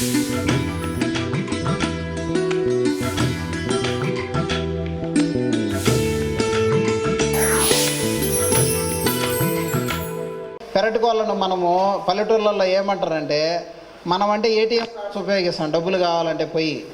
పెరటి కోళ్ళను మనము పల్లెటూళ్ళల్లో ఏమంటారంటే మనం అంటే ఏటీఎం కార్డ్స్ ఉపయోగిస్తాం. డబ్బులు కావాలంటే పోయి.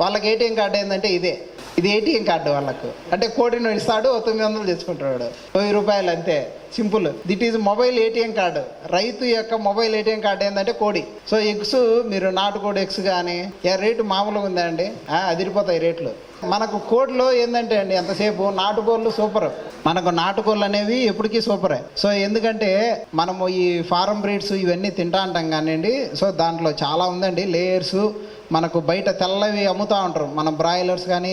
వాళ్ళకి ఏటీఎం కార్డు ఏంటంటే ఇదే. ఇది ఏటీఎం కార్డు వాళ్ళకు. అంటే కోడిని ఇస్తాడు తొమ్మిది వందలు తెచ్చుకుంటాడు వెయ్యి రూపాయలు అంతే. Simple. That is mobile ATM card రైతు యొక్క మొబైల్ ఏటీఎం కార్డు ఏంటంటే కోడి. సో ఎగ్స్ మీరు నాటుకోడి ఎగ్స్ కానీ రేటు మామూలుగా ఉందండి అదిరిపోతాయి రేట్లు. మనకు కోడిలో ఏంటంటే అండి ఎంతసేపు? నాటుకోళ్ళు సూపర్ మనకు నాటుకోళ్ళు అనేవి ఎప్పటికీ సూపరే సో ఎందుకంటే మనము ఈ ఫారం బ్రీడ్స్ ఇవన్నీ తింటా అంటాం కానివ్వండి సో దాంట్లో చాలా ఉందండి. లేయర్స్ మనకు బయట తెల్లవి అమ్ముతూ ఉంటారు. మనం బ్రాయిలర్స్ కానీ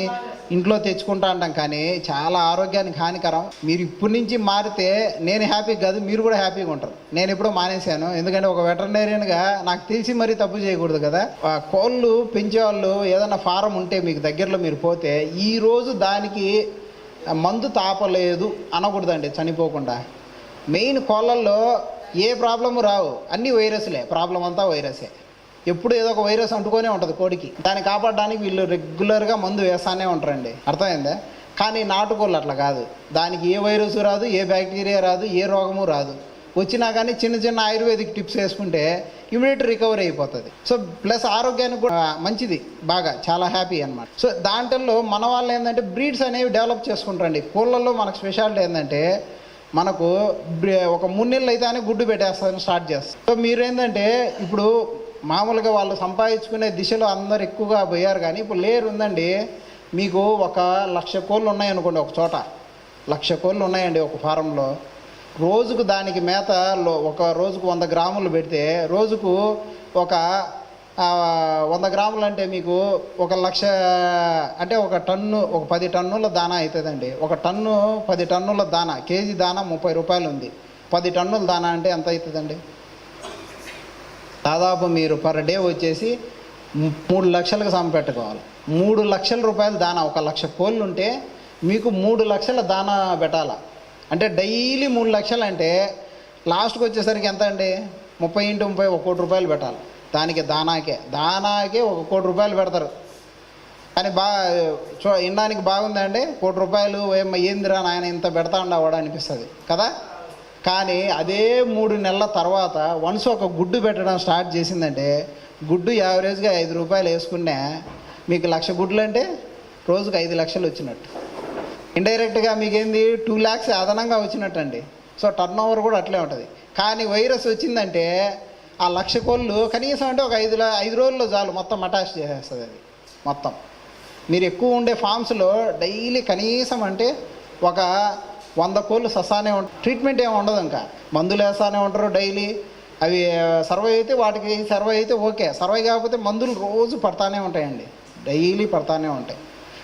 ఇంట్లో తెచ్చుకుంటా అంటాం కానీ చాలా ఆరోగ్యానికి హానికరం. మీరు ఇప్పటి నుంచి మారితే నేను హ్యాపీ కాదు మీరు కూడా హ్యాపీగా ఉంటారు. నేను ఎప్పుడో మానేశాను. ఎందుకంటే ఒక వెటర్నరీన్గా నాకు తెలిసి మరీ తప్పు చేయకూడదు కదా. ఆ కోళ్ళు పెంచేవాళ్ళు ఏదైనా ఫారం ఉంటే మీకు దగ్గరలో మీరు పోతే ఈ రోజు దానికి మందు తాపలేదు అనకూడదండి చనిపోకుండా. మెయిన్ కోళ్ళల్లో ఏ ప్రాబ్లము రావు. అన్ని వైరస్లే ప్రాబ్లం అంతా వైరసే. ఎప్పుడు ఏదో ఒక వైరస్ అంటుకొనే ఉంటుంది కోడికి. దాన్ని కాపాడడానికి వీళ్ళు రెగ్యులర్గా మందు వేస్తానే ఉంటారండి. అర్థమైందా? కానీ నాటుకోళ్ళు అట్లా కాదు. దానికి ఏ వైరస్ రాదు ఏ బ్యాక్టీరియా రాదు ఏ రోగము రాదు. వచ్చినా కానీ చిన్న చిన్న ఆయుర్వేదిక్ టిప్స్ వేసుకుంటే ఇమీడియట్ రికవరీ అయిపోతుంది. సో ప్లస్ ఆరోగ్యానికి కూడా మంచిది. బాగా చాలా హ్యాపీ అనమాట సో దాంట్లో మన వాళ్ళు ఏంటంటే బ్రీడ్స్ అనేవి డెవలప్ చేసుకుంటారండి. కోళ్ళల్లో మనకు స్పెషాలిటీ ఏంటంటే మనకు ఒక మూడు నెలలు అయితే గుడ్డు పెట్టేస్తాను స్టార్ట్ చేస్తాం సో మీరేంటంటే ఇప్పుడు మామూలుగా వాళ్ళు సంపాదించుకునే దిశలో అందరు ఎక్కువగా పోయారు కానీ ఇప్పుడు లేరు ఉందండి. మీకు ఒక లక్ష కోళ్ళు ఉన్నాయనుకోండి ఒక చోట. లక్ష కోళ్ళు ఉన్నాయండి ఒక ఫారంలో. రోజుకు దానికి మేత ఒక రోజుకు వంద గ్రాములు పెడితే రోజుకు ఒక వంద గ్రాములు అంటే మీకు ఒక లక్ష అంటే ఒక టన్ను ఒక పది టన్నుల దానా అవుతుందండి ఒక టన్ను పది టన్నుల దానా కేజీ దానా ముప్పై రూపాయలు ఉంది. పది టన్నుల దానా అంటే ఎంత అవుతుందండి దాదాపు మీరు పర్ డే వచ్చేసి మూడు లక్షలకు సంపెట్టుకోవాలి మూడు లక్షల రూపాయలు దానా ఒక లక్ష కోళ్ళు ఉంటే మీకు మూడు లక్షల దానా పెట్టాలా. అంటే డైలీ మూడు లక్షలు అంటే లాస్ట్కి వచ్చేసరికి ఎంత అండి? ముప్పై ఇంటి ముప్పై ఒక కోటి రూపాయలు పెట్టాలి. దానికి దానాకే. దానాకే ఒక కోటి రూపాయలు పెడతారు. కానీ బాగా చూ వినడానికి బాగుందండి. కోటి రూపాయలు ఏమ్మ ఏందిరా నాయన ఇంత పెడతా ఉండవాడు అనిపిస్తుంది. కదా? కానీ అదే మూడు నెలల తర్వాత వన్స్ ఒక గుడ్డు పెట్టడం స్టార్ట్ చేసిందంటే గుడ్డు యావరేజ్గా ఐదు రూపాయలు వేసుకునే మీకు లక్ష గుడ్లు అంటే రోజుకు ఐదు లక్షలు వచ్చినట్టు. ఇండైరెక్ట్గా మీకేంది? టూ ల్యాక్స్ అదనంగా వచ్చినట్టు అండి సో టర్న్ ఓవర్ కూడా అట్లే ఉంటుంది. కానీ వైరస్ వచ్చిందంటే ఆ లక్ష కోళ్ళు కనీసం అంటే ఒక ఐదు ఐదు రోజుల్లో చాలు మొత్తం అటాచ్ చేసేస్తుంది అది. మొత్తం. మీరు ఎక్కువ ఉండే ఫామ్స్లో డైలీ కనీసం అంటే ఒక వంద కోళ్ళు ససానే ఉంటాయి ట్రీట్మెంట్ ఏమి ఉండదు ఇంకా. మందులు వేస్తానే ఉంటారు డైలీ. అవి సర్వే అయితే వాటికి సర్వే అయితే ఓకే. సర్వే కాకపోతే మందులు రోజు పడతానే ఉంటాయండి. డైలీ పడతానే ఉంటాయి.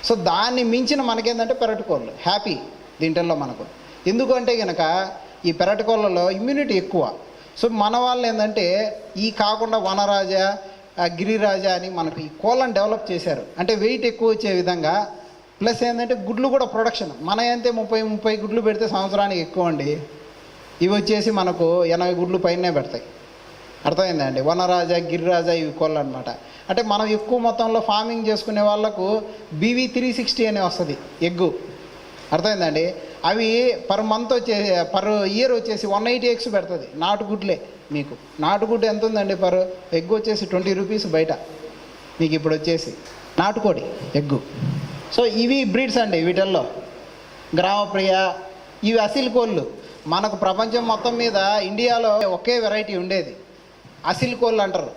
సో దాన్ని మించిన మనకేంటంటే పెరటి కోళ్ళు. హ్యాపీ దీంట్లో మనకు. ఎందుకంటే కనుక ఈ పెరటికోళ్ళలో ఇమ్యూనిటీ ఎక్కువ. సో మన వాళ్ళు ఏంటంటే ఈ కాకుండా వనరాజ గిరిరాజా గిరిరాజ అని మనకు ఈ కోళ్ళని డెవలప్ చేశారు. అంటే వెయిట్ ఎక్కువ వచ్చే విధంగా ప్లస్ ఏంటంటే గుడ్లు కూడా ప్రొడక్షన్. మన అయితే ముప్పై ముప్పై గుడ్లు పెడితే సంవత్సరానికి ఎక్కువ అండి? ఇవి వచ్చేసి మనకు ఎనభై గుడ్లు పైనే పెడతాయి. అర్థమైందండి వనరాజ గిరిరాజ ఇవి కోళ్ళు అనమాట అంటే మనం ఎక్కువ మొత్తంలో ఫార్మింగ్ చేసుకునే వాళ్ళకు బీవీ త్రీ సిక్స్టీ అనే వస్తుంది ఎగ్గు. అర్థమైందండి అవి పర్ మంత్ వచ్చే పర్ ఇయర్ వచ్చేసి వన్ ఎయిటీ ఎగ్స్ పెడుతుంది నాటుగుడ్లే మీకు. నాటుగుడ్డు ఎంత ఉందండి పర్ ఎగ్ వచ్చేసి ట్వంటీ రూపీస్ బయట. మీకు ఇప్పుడు వచ్చేసి నాటుకోడి ఎగ్గు. సో ఇవి బ్రీడ్స్ అండి వీటిల్లో. గ్రామప్రియ ఇవి అసిల్ కోళ్ళు. మనకు ప్రపంచం మొత్తం మీద ఇండియాలో ఒకే వెరైటీ ఉండేది. అసిల్ కోళ్ళు అంటారు.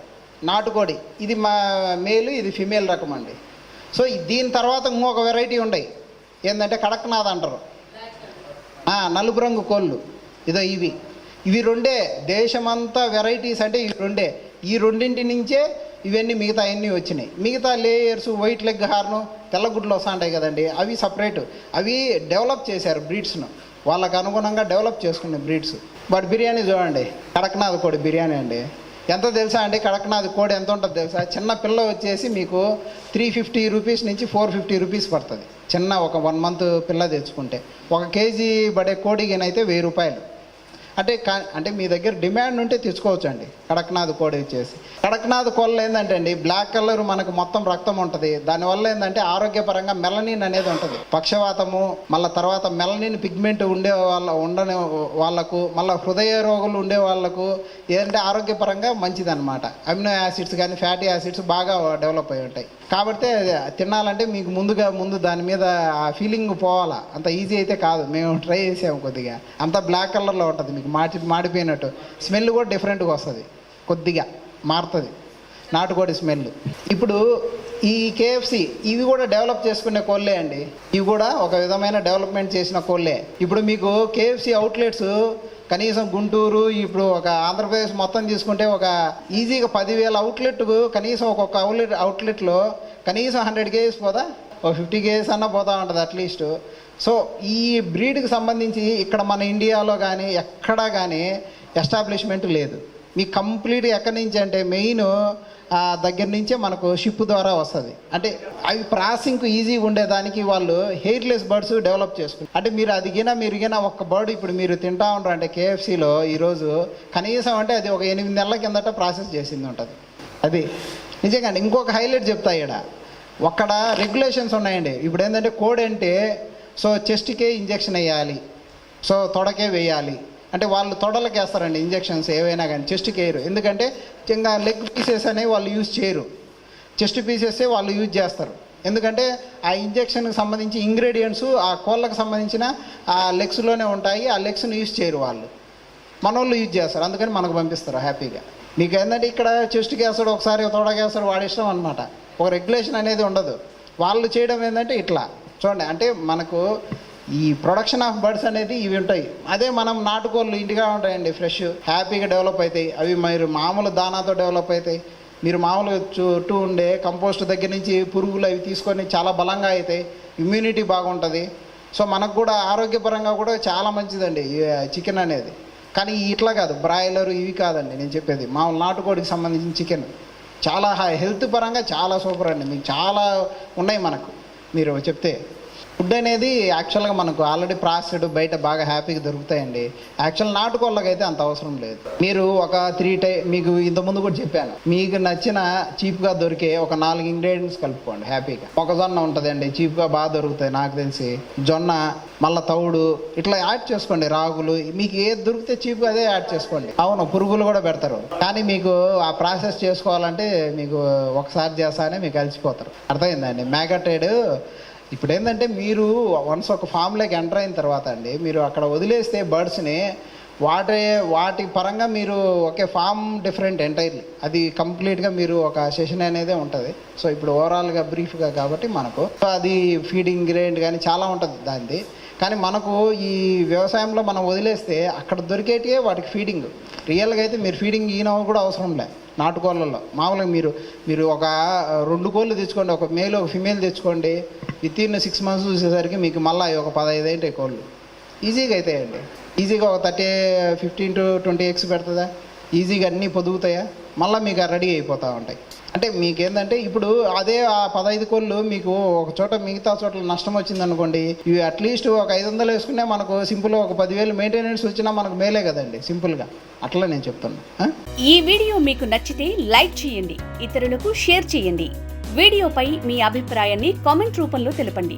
నాటుకోడి. ఇది మా మేలు ఇది ఫిమేల్ రకం అండి. సో దీని తర్వాత ఇంకొక వెరైటీ ఉండయి. ఏంటంటే కడక్నాథ్ అంటారు. నలుపు రంగు కోళ్ళు. ఇదో ఇవి. ఇవి రెండే. దేశమంతా వెరైటీస్ అంటే ఇవి రెండే. ఈ రెండింటి నుంచే ఇవన్నీ మిగతా అన్నీ వచ్చినాయి. మిగతా లేయర్స్ వైట్ లెగ్ హార్ను తెల్లగుడ్లు వస్తుంటాయి కదండి. అవి సపరేట్ అవి డెవలప్ చేశారు బ్రీడ్స్ను వాళ్ళకు అనుగుణంగా డెవలప్ చేసుకునే బ్రీడ్స్ బట్ బిర్యానీ చూడండి కడక్నాథ్ కోడి బిర్యానీ అండి. ఎంత తెలుసా అండి? కడక్నాథ్ కోడి ఎంత ఉంటుంది తెలుసా? చిన్న పిల్ల వచ్చేసి మీకు త్రీ ఫిఫ్టీ రూపీస్ నుంచి ఫోర్ ఫిఫ్టీ రూపీస్ పడుతుంది. చిన్న ఒక వన్ మంత్ పిల్ల తెచ్చుకుంటే. ఒక కేజీ పడే కోడిగినైతే వెయ్యి రూపాయలు. అంటే అంటే మీ దగ్గర డిమాండ్ ఉంటే తెచ్చుకోవచ్చు అండి కడక్నాథ్ కోడి ఇచ్చేసి కడక్నాథ్ కోళ్ళు ఏంటంటే అండి బ్లాక్ కలర్ మనకు మొత్తం రక్తం ఉంటుంది. దానివల్ల ఏంటంటే ఆరోగ్యపరంగా మెలనిన్ అనేది ఉంటుంది. పక్షవాతము మళ్ళీ తర్వాత మెలనిన్ పిగ్మెంట్ ఉండే వాళ్ళ ఉండని వాళ్ళకు మళ్ళీ హృదయ రోగులు ఉండే వాళ్ళకు ఏంటంటే ఆరోగ్యపరంగా మంచిది అనమాట అమినో యాసిడ్స్ కానీ ఫ్యాటీ యాసిడ్స్ బాగా డెవలప్ అయి ఉంటాయి. కాబట్టి తినాలంటే మీకు ముందుగా ముందు దాని మీద ఆ ఫీలింగ్ పోవాలా. అంత ఈజీ అయితే కాదు. మేము ట్రై చేసాము కొద్దిగా. అంత బ్లాక్ కలర్లో ఉంటుంది మీకు. మాడి మాడిపోయినట్టు. స్మెల్ కూడా డిఫరెంట్గా వస్తుంది. కొద్దిగా మారుతుంది. నాటుకోడి స్మెల్. ఇప్పుడు ఈ కేఎఫ్సి ఇవి కూడా డెవలప్ చేసుకునే కోళ్ళే అండి. ఇవి కూడా ఒక విధమైన డెవలప్మెంట్ చేసిన కోళ్ళే. ఇప్పుడు మీకు కేఎఫ్సి అవుట్లెట్స్ కనీసం గుంటూరు ఇప్పుడు ఒక ఆంధ్రప్రదేశ్ మొత్తం తీసుకుంటే ఒక ఈజీగా పదివేల అవుట్లెట్ కనీసం ఒక్కొక్క అవుట్లెట్ అవుట్లెట్లో కనీసం హండ్రెడ్ కేజీస్ పోదా? ఒక ఫిఫ్టీ కేజీస్ అన్నా పోతా ఉంటుంది అట్లీస్ట్. సో ఈ బ్రీడ్కి సంబంధించి ఇక్కడ మన ఇండియాలో కానీ ఎక్కడా కానీ ఎస్టాబ్లిష్మెంట్ లేదు. మీకు కంప్లీట్ ఎక్కడి నుంచి అంటే మెయిన్ దగ్గర నుంచే మనకు షిప్ ద్వారా వస్తుంది. అంటే అవి ప్రాసెసింగ్ ఈజీగా ఉండేదానికి వాళ్ళు హెయిర్లెస్ బర్డ్స్ డెవలప్ చేసుకుంటారు అంటే మీరు అది గిన మీరు గిన ఒక్క బర్డ్ ఇప్పుడు మీరు తింటా ఉంటారు అంటే కేఎఫ్సీలో ఈరోజు కనీసం అంటే అది ఒక ఎనిమిది నెలల కిందట ప్రాసెస్ చేసింది ఉంటుంది. అది నిజంగా ఇంకొక హైలైట్ చెప్తా ఇక్కడ ఒక్కడ రెగ్యులేషన్స్ ఉన్నాయండి. ఇప్పుడు ఏంటంటే కోడ్ అంటే సో చెస్ట్కే ఇంజెక్షన్ వేయాలి. సో తొడకే వేయాలి. అంటే వాళ్ళు తొడలకు వేస్తారండి ఇంజెక్షన్స్ ఏవైనా కానీ చెస్ట్కి వేయరు. ఎందుకంటే ఇంకా లెగ్ పీసెస్ అనేవి వాళ్ళు యూజ్ చేయరు. చెస్ట్ పీసెస్సే వాళ్ళు యూజ్ చేస్తారు. ఎందుకంటే ఆ ఇంజెక్షన్కి సంబంధించి ఇంగ్రీడియంట్స్ ఆ కోళ్ళకు సంబంధించిన ఆ లెగ్స్లోనే ఉంటాయి. ఆ లెగ్స్ని యూజ్ చేయరు వాళ్ళు. మన వాళ్ళు యూజ్ చేస్తారు. అందుకని మనకు పంపిస్తారు హ్యాపీగా. మీకు ఏంటంటే ఇక్కడ చెస్ట్కి వేస్తాడు ఒకసారి తొడకేస్తాడు వేస్తాడు వాడి ఇష్టం అనమాట ఒక రెగ్యులేషన్ అనేది ఉండదు. వాళ్ళు చేయడం ఏంటంటే ఇట్లా. చూడండి అంటే మనకు ఈ ప్రొడక్షన్ ఆఫ్ బర్డ్స్ అనేది ఇవి ఉంటాయి. అదే మనం నాటుకోళ్ళు ఇంటిగా ఉంటాయండి ఫ్రెష్ హ్యాపీగా డెవలప్ అవుతాయి. అవి మీరు మామూలు దానాతో డెవలప్ అవుతాయి. మీరు మామూలుగా చుట్టూ ఉండే కంపోస్ట్ దగ్గర నుంచి పురుగులు అవి తీసుకొని చాలా బలంగా అవుతాయి ఇమ్యూనిటీ బాగుంటుంది. సో మనకు కూడా ఆరోగ్యపరంగా కూడా చాలా మంచిదండి చికెన్ అనేది. కానీ ఇట్లా కాదు బ్రాయిలర్ ఇవి కాదండి నేను చెప్పేది. మామూలు నాటుకోడికి సంబంధించిన చికెన్ చాలా హై హెల్త్ పరంగా చాలా సూపర్ అండి. మీకు చాలా ఉన్నాయి మనకు. మీరు చెప్తే ఫుడ్ అనేది యాక్చువల్గా మనకు ఆల్రెడీ ప్రాసెస్డ్ బయట బాగా హ్యాపీగా దొరుకుతాయండి. యాక్చువల్ నాటుకోళ్ళకి అయితే అంత అవసరం లేదు. మీరు ఒక త్రీ టై మీకు ఇంతకుముందు కూడా చెప్పాను. మీకు నచ్చిన చీప్గా దొరికే ఒక నాలుగు ఇంగ్రీడియంట్స్ కలుపుకోండి హ్యాపీగా మొక్కజొన్న ఉంటుందండి చీప్గా బాగా దొరుకుతాయి నాకు తెలిసి. జొన్న మళ్ళీ తౌడు ఇట్లా యాడ్ చేసుకోండి రాగులు. మీకు ఏది దొరికితే చీప్గా అదే యాడ్ చేసుకోండి. అవును పురుగులు కూడా పెడతారు. కానీ మీకు ఆ ప్రాసెస్ చేసుకోవాలంటే మీకు ఒకసారి చేస్తానే మీకు కలిసిపోతారు. అర్థమైందండి మేకటేడు ఇప్పుడు ఏంటంటే మీరు వన్స్ ఒక ఫామ్లోకి ఎంటర్ అయిన తర్వాత అండి మీరు అక్కడ వదిలేస్తే బర్డ్స్ని వాటి వాటి పరంగా మీరు ఒకే ఫామ్ డిఫరెంట్ ఎంటైర్లీ అది కంప్లీట్గా మీరు ఒక సెషన్ అనేది ఉంటుంది. సో ఇప్పుడు ఓవరాల్గా బ్రీఫ్గా కాబట్టి మనకు. అది ఫీడింగ్ ఇంగ్రీడియంట్ కానీ చాలా ఉంటుంది దానిది. కానీ మనకు ఈ వ్యవసాయంలో మనం వదిలేస్తే అక్కడ దొరికేటివే వాటికి ఫీడింగ్ రియల్గా అయితే మీరు ఫీడింగ్ ఈయన కూడా అవసరం లేదు నాటుకోళ్ళల్లో మామూలుగా మీరు మీరు ఒక రెండు కోళ్ళు తెచ్చుకోండి ఒక మేల్ ఒక ఫిమేల్ తెచ్చుకోండి విత్ ఇన్ సిక్స్ మంత్స్ చూసేసరికి మీకు మళ్ళీ ఒక పదహైదు ఏంటి కోళ్ళు ఈజీగా అవుతాయండి ఈజీగా ఒక thirty fifteen to twenty eggs పెడుతుందా? ఈజీగా అన్నీ పొదుగుతాయా? మళ్ళీ మీకు రెడీ అయిపోతూ ఉంటాయి. అంటే మీకేందంటే ఇప్పుడు అదే ఆ పదహైదు కోళ్ళు మీకు ఒక చోట మిగతా చోట్ల నష్టం వచ్చింది అనుకోండి ఇవి అట్లీస్ట్ ఒక ఐదు వందలు వేసుకునే మనకు సింపుల్ ఒక పదివేలు మెయింటెనెన్స్ వచ్చినా మనకు మేలే కదండి సింపుల్గా. అట్లా నేను చెప్తున్నా. ఈ వీడియో మీకు నచ్చితే లైక్ చేయండి ఇతరులకు షేర్ చేయండి. వీడియోపై మీ అభిప్రాయాన్ని కామెంట్ రూపంలో తెలపండి.